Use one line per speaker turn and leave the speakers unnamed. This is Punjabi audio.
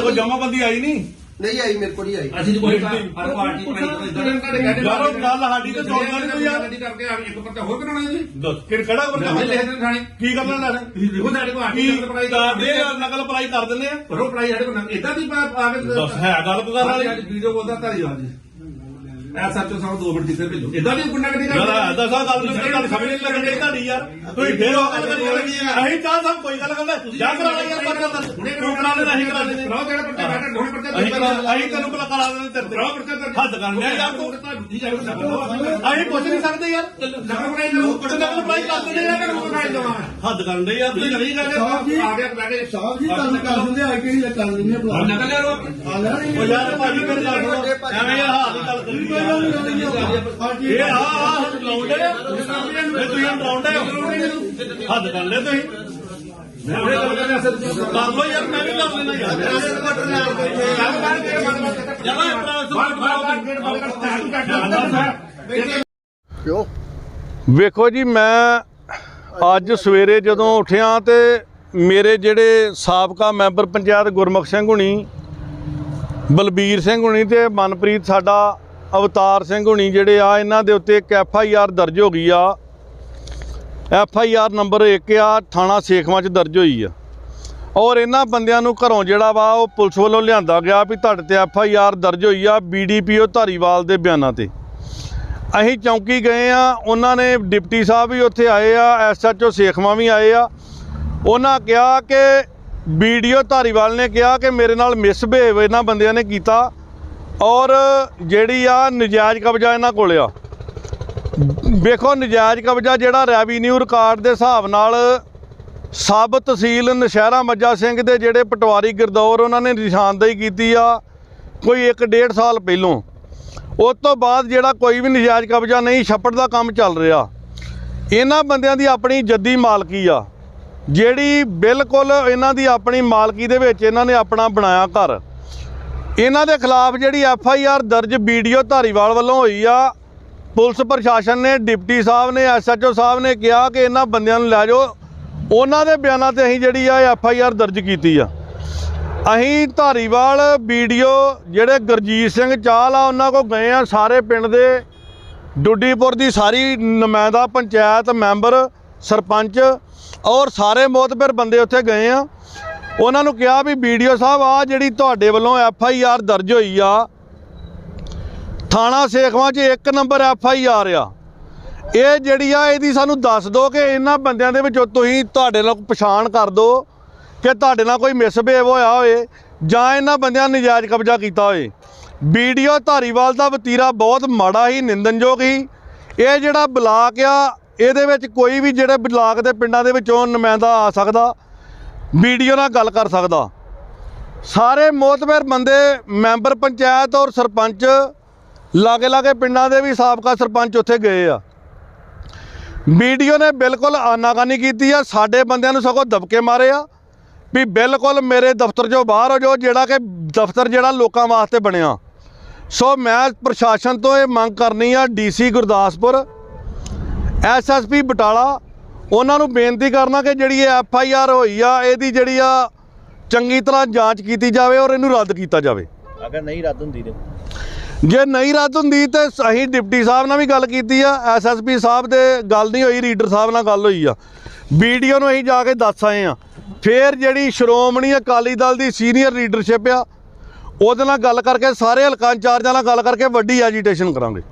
ਕੋਲ ਜਮਾਬੰਦੀ ਆਈ ਨਹੀਂ।
ਨਹੀਂ ਆਈ ਮੇਰੇ ਕੋਲ ਨਹੀਂ ਆਈ।
ਅਸੀਂ ਕੋਈ ਹਰ ਪਾਰਟੀ
ਯਾਰੋ ਗੱਲ ਸਾਡੀ ਤੇ ਸੁਣਦਾ ਨਹੀਂ ਕੋਈ ਯਾਰ
ਗੱਡੀ ਕਰਕੇ ਆ ਇੱਕ ਪਰਚਾ ਹੋਰ ਕਰਾਉਣਾ ਜੀ।
ਦੱਸ ਕਿ ਕਿਹੜਾ ਬੰਦਾ
ਲਿਖ ਦੇ ਥਾਣੇ।
ਕੀ ਕਰਨਾ ਲੈਣਾ
ਤੁਸੀਂ ਦੇਖੋ ਸਾਡੇ ਕੋਲ
ਕੀ
ਆਰਟੀਕਲ ਪੜਾਈ
ਕਰਦੇ ਆ। ਨਕਲ ਪੜਾਈ ਕਰ ਦਿੰਦੇ ਆ।
ਰੋ ਪੜਾਈ ਸਾਡੇ ਕੋਲ ਇਦਾਂ ਦੀ ਬਾਤ ਆਵੇ
ਦੱਸ ਹੈ ਗੱਲ ਕਰਨ ਵਾਲੀ?
ਵੀਡੀਓ ਬੋਲਦਾ ਧਾਰੀ ਵਾਲੀ ਐ ਸੱਚੋ ਸਾਨੂੰ 2 ਮਿੰਟ ਜਿੱਥੇ ਭੇਜੋ। ਇਦਾਂ ਦੀ ਗੁੰਡਾ ਗੱਡੀ
ਯਾਰ ਐ ਦੱਸਾਂ ਗੱਲ ਨੂੰ ਗੱਲ ਸਮਝ ਨਹੀਂ ਲੱਗਣੀ ਤੁਹਾਡੀ ਯਾਰ। ਤੁਸੀਂ ਫੇਰ ਉਹ ਗੱਲ ਕਰੀ ਲੱਗੀ ਆ ਅਸੀਂ ਚਾਹ ਸਭ ਕੋਈ ਗੱਲ ਕਰਦੇ ਜਾ ਕਰਾ ਲੈ ਯਾਰ ਪਰਚਾ ਦਰਜ ਤੂੰ ਕਰਾ ਲੈ ਅਸੀਂ ਕਰਾ ਲੈਂਦੇ
ਰਾਹ ਕਿਹੜਾ ਪਰਚਾ ਬੈਠਾ ਢੋਲ ਪਰਚਾ
ਅਸੀਂ ਕਰਾ ਅਸੀਂ ਤੈਨੂੰ ਬਲਾ ਕਰਾ ਦਿੰਦੇ ਤੇਰੇ ਤੇ।
ਰਾਹ ਪਰਚਾ
ਹੱਦ ਕਰ ਲਿਆ ਯਾਰ। ਤੂੰ
ਤੇ
ਅਸੀਂ ਪੁੱਛ ਨਹੀਂ ਸਕਦੇ ਯਾਰ।
ਨਕਲ ਬਣਾਈ
ਤੇ ਨਕਲ ਪੜਾਈ ਕਰ ਦਿੰਦੇ ਯਾਰ
ਨਕਲ ਬਣਾਈ ਦਵਾਂ
ਹੱਦ ਕਰਨ ਦੇ ਯਾਰ ਤੁਸੀਂ ਨਹੀਂ ਕਰਦੇ
ਆ ਗਿਆ ਬੈ ਕੇ
ਸਾਹਿਬ ਜੀ ਗੱਲ ਕਰ ਦਿੰਦੇ ਆ ਕਿਹੜੀ ਕਰ ਦਿੰਦੇ ਆ
ਨਕਲ ਲੈ
ਲੈ। ਨਹੀਂ
ਉਹ ਯਾਰ ਭਾਜੀ ਮੇਰੇ ਨਾਲ ਐਵੇਂ ਯਾਰ ਹਾਲ ਦੀ ਗੱਲ ਕਰੀ ਯਾਰ ਇਹ ਆ ਆ ਲਾਉਂਦੇ ਇਹ ਤੁਸੀਂ ਲਾਉਂਦੇ ਹੱਦ ਕਰ ਲੈ ਤੁਸੀਂ।
ਮੈਂ ਉਹਨੇ ਗੱਲ ਕਰਨਾ ਸਰ
ਕਰ ਲੋ ਯਾਰ। ਮੈਂ ਵੀ ਕਰ ਲੈਣਾ ਯਾਰ ਜਮਾ
ਕਿਉਂ?
ਵੇਖੋ ਜੀ, ਮੈਂ ਅੱਜ ਸਵੇਰੇ ਜਦੋਂ ਉੱਠਿਆ ਤੇ ਮੇਰੇ ਜਿਹੜੇ ਸਾਬਕਾ ਮੈਂਬਰ ਪੰਚਾਇਤ ਗੁਰਮੁਖ ਸਿੰਘ ਹੁਣੀ, ਬਲਬੀਰ ਸਿੰਘ ਹੁਣੀ ਤੇ ਮਨਪ੍ਰੀਤ ਸਾਡਾ ਅਵਤਾਰ ਸਿੰਘ ਹੁਣੀ ਜਿਹੜੇ ਆ, ਇਹਨਾਂ ਦੇ ਉੱਤੇ ਇੱਕ ਐਫ ਆਈ ਆਰ ਦਰਜ ਹੋ ਗਈ ਆ। ਐਫ ਆਈ ਆਰ ਨੰਬਰ 1 ਆ, ਥਾਣਾ ਸੇਖਵਾਂ 'ਚ ਦਰਜ ਹੋਈ ਆ। ਔਰ ਇਹਨਾਂ ਬੰਦਿਆਂ ਨੂੰ ਘਰੋਂ ਜਿਹੜਾ ਵਾ, ਉਹ ਪੁਲਿਸ ਵੱਲੋਂ ਲਿਆਂਦਾ ਗਿਆ ਵੀ ਤੁਹਾਡੇ ਤੇ ਐਫ ਆਈ ਆਰ ਦਰਜ ਹੋਈ ਆ ਬੀਡੀਪੀਓ ਧਾਰੀਵਾਲ ਦੇ ਬਿਆਨਾਂ ਤੇ। ਅਸੀਂ ਚੌਂਕੀ ਗਏ ਆ, ਉਹਨਾਂ ਨੇ ਡਿਪਟੀ ਸਾਹਿਬ ਵੀ ਉੱਥੇ ਆਏ ਆ ਐਸਐਚਓ ਸੇਖਵਾਂ ਵੀ ਆਏ ਆ। ਉਹਨਾਂ ਕਿਹਾ ਕਿ ਵੀਡੀਓ ਧਾਰੀਵਾਲ ਨੇ ਕਿਹਾ ਕਿ ਮੇਰੇ ਨਾਲ ਮਿਸਬਿਹੇਵ ਇਹਨਾਂ ਬੰਦਿਆਂ ਨੇ ਕੀਤਾ। ਔਰ ਜਿਹੜੀ ਆ ਨਜਾਇਜ਼ ਕਬਜ਼ਾ ਇਹਨਾਂ ਕੋਲ ਆ। ਵੇਖੋ, ਨਜਾਇਜ਼ ਕਬਜ਼ਾ ਜਿਹੜਾ ਰੈਵਨਿਊ ਰਿਕਾਰਡ ਦੇ ਹਿਸਾਬ ਨਾਲ ਸਬ ਤਹਿਸੀਲ ਨਸ਼ਹਿਰਾ ਮੱਜਾ ਸਿੰਘ ਦੇ ਜਿਹੜੇ ਪਟਵਾਰੀ ਗਿਰਦੌਰ ਉਹਨਾਂ ਨੇ ਨਿਸ਼ਾਨਦੇਹੀ ਕੀਤੀ ਆ ਕੋਈ 1.5 ਸਾਲ ਪਹਿਲੋਂ। ਉਸ ਤੋਂ ਬਾਅਦ ਜਿਹੜਾ ਕੋਈ ਵੀ ਨਜਾਇਜ਼ ਕਬਜ਼ਾ ਨਹੀਂ, ਛੱਪੜ ਦਾ ਕੰਮ ਚੱਲ ਰਿਹਾ। ਇਹਨਾਂ ਬੰਦਿਆਂ ਦੀ ਆਪਣੀ ਜੱਦੀ ਮਾਲਕੀ ਆ। ਜਿਹੜੀ ਬਿਲਕੁਲ ਇਹਨਾਂ ਦੀ ਆਪਣੀ ਮਾਲਕੀ ਦੇ ਵਿੱਚ ਇਹਨਾਂ ਨੇ ਆਪਣਾ ਬਣਾਇਆ ਘਰ। ਇਹਨਾਂ ਦੇ ਖਿਲਾਫ ਜਿਹੜੀ ਐਫ ਆਈ ਆਰ ਦਰਜ ਵੀਡੀਓ ਧਾਰੀਵਾਲ ਵੱਲੋਂ ਹੋਈ ਆ, ਪੁਲਿਸ ਪ੍ਰਸ਼ਾਸਨ ਨੇ, ਡਿਪਟੀ ਸਾਹਿਬ ਨੇ, ਐਸ ਐਚ ਓ ਸਾਹਿਬ ਨੇ ਕਿਹਾ ਕਿ ਇਹਨਾਂ ਬੰਦਿਆਂ ਨੂੰ ਲੈ ਜਾਓ। ਉਹਨਾਂ ਦੇ ਬਿਆਨਾਂ ਤੇ ਅਸੀਂ ਜਿਹੜੀ ਆ ਐਫ ਆਈ ਆਰ ਦਰਜ ਕੀਤੀ ਆ। ਅਸੀਂ ਧਾਰੀਵਾਲ ਵੀਡੀਓ ਜਿਹੜੇ ਗੁਰਜੀਤ ਸਿੰਘ ਚਾਹਲ ਆ, ਉਹਨਾਂ ਕੋ ਗਏ ਆ ਸਾਰੇ ਪਿੰਡ ਦੇ। ਡੁੱਡੀਪੁਰ ਦੀ ਸਾਰੀ ਨੁਮਾਇੰਦਾ ਪੰਚਾਇਤ ਮੈਂਬਰ, ਸਰਪੰਚ ਔਰ ਸਾਰੇ ਮੋਤਬਰ ਬੰਦੇ ਉੱਥੇ ਗਏ ਆ। ਉਹਨਾਂ ਨੂੰ ਕਿਹਾ ਵੀ ਵੀਡੀਓ ਸਾਹਿਬ ਆ ਜਿਹੜੀ ਤੁਹਾਡੇ ਵੱਲੋਂ ਐਫ ਆਈ ਆਰ ਦਰਜ ਹੋਈ ਆ, ਥਾਣਾ ਸੇਖਵਾਂ 'ਚ ਇੱਕ ਨੰਬਰ ਐਫ ਆਈ ਆਰ ਆ। ਇਹ ਜਿਹੜੀ ਆ, ਇਹਦੀ ਸਾਨੂੰ ਦੱਸ ਦਿਓ ਕਿ ਇਹਨਾਂ ਬੰਦਿਆਂ ਦੇ ਵਿੱਚੋਂ ਤੁਸੀਂ ਤੁਹਾਡੇ ਨਾਲ ਪਛਾਣ ਕਰ ਦਿਓ ਕਿ ਤੁਹਾਡੇ ਨਾਲ ਕੋਈ ਮਿਸਬਿਹੇਵ ਹੋਇਆ ਹੋਵੇ ਜਾਂ ਇਹਨਾਂ ਬੰਦਿਆਂ ਨੇ ਨਜਾਇਜ਼ ਕਬਜ਼ਾ ਕੀਤਾ ਹੋਵੇ। ਵੀਡੀਓ ਧਾਰੀਵਾਲ ਦਾ ਵਤੀਰਾ ਬਹੁਤ ਮਾੜਾ ਹੀ ਨਿੰਦਨਯੋਗ ਹੀ ਇਹ ਜਿਹੜਾ ਬਲਾਕ ਆ, ਇਹਦੇ ਵਿੱਚ ਕੋਈ ਵੀ ਜਿਹੜੇ ਬਲਾਕ ਦੇ ਪਿੰਡਾਂ ਦੇ ਵਿੱਚੋਂ ਨੁਮਾਇੰਦਾ ਆ ਸਕਦਾ। ਵੀਡੀਓ ਨਾਲ ਗੱਲ ਕਰ ਸਕਦਾ। ਸਾਰੇ ਮੋਤਬਰ ਬੰਦੇ, ਮੈਂਬਰ ਪੰਚਾਇਤ ਔਰ ਸਰਪੰਚ ਲਾਗੇ ਲਾਗੇ ਪਿੰਡਾਂ ਦੇ ਵੀ ਸਾਬਕਾ ਸਰਪੰਚ ਉੱਥੇ ਗਏ ਆ। ਵੀਡੀਓ ਨੇ ਬਿਲਕੁਲ ਆਨਾਕਾਨੀ ਕੀਤੀ ਆ, ਸਾਡੇ ਬੰਦਿਆਂ ਨੂੰ ਸਗੋਂ ਦਬਕੇ ਮਾਰੇ ਆ, ਵੀ ਬਿਲਕੁਲ ਮੇਰੇ ਦਫ਼ਤਰ ਚੋਂ ਬਾਹਰ ਹੋ ਜਾਓ, ਜਿਹੜਾ ਕਿ ਦਫ਼ਤਰ ਜਿਹੜਾ ਲੋਕਾਂ ਵਾਸਤੇ ਬਣਿਆ। ਸੋ ਮੈਂ ਪ੍ਰਸ਼ਾਸਨ ਤੋਂ ਇਹ ਮੰਗ ਕਰਨੀ ਆ, ਡੀਸੀ ਗੁਰਦਾਸਪੁਰ ਐਸਐਸਪੀ ਬਟਾਲਾ ਉਹਨਾਂ ਨੂੰ ਬੇਨਤੀ ਕਰਨਾ ਕਿ ਜਿਹੜੀ ਇਹ ਐਫ ਆਈ ਆਰ ਹੋਈ ਆ ਇਹਦੀ ਜਿਹੜੀ ਆ ਚੰਗੀ ਤਰ੍ਹਾਂ ਜਾਂਚ ਕੀਤੀ ਜਾਵੇ ਔਰ ਇਹਨੂੰ ਰੱਦ ਕੀਤਾ ਜਾਵੇ।
ਅਗਰ ਨਹੀਂ ਰੱਦ ਹੁੰਦੀ ਤੇ?
ਜੇ ਨਹੀਂ ਰੱਦ ਹੁੰਦੀ ਤੇ ਅਸੀਂ ਡਿਪਟੀ ਸਾਹਿਬ ਨਾਲ ਵੀ ਗੱਲ ਕੀਤੀ ਆ ਐਸਐਸਪੀ ਸਾਹਿਬ ਦੇ ਗੱਲ ਨਹੀਂ ਹੋਈ ਰੀਡਰ ਸਾਹਿਬ ਨਾਲ ਗੱਲ ਹੋਈ ਆ। ਵੀਡੀਓ ਨੂੰ ਅਸੀਂ ਜਾ ਕੇ ਦੱਸ ਆਏ ਆ। ਫੇਰ ਜਿਹੜੀ ਸ਼੍ਰੋਮਣੀ ਅਕਾਲੀ ਦਲ ਦੀ ਸੀਨੀਅਰ ਲੀਡਰਸ਼ਿਪ ਆ ਉਹਦੇ ਨਾਲ ਗੱਲ ਕਰਕੇ ਸਾਰੇ ਹਲਕਾ ਇੰਚਾਰਜਾਂ ਨਾਲ ਗੱਲ ਕਰਕੇ ਵੱਡੀ ਐਜੀਟੇਸ਼ਨ ਕਰਾਂਗੇ।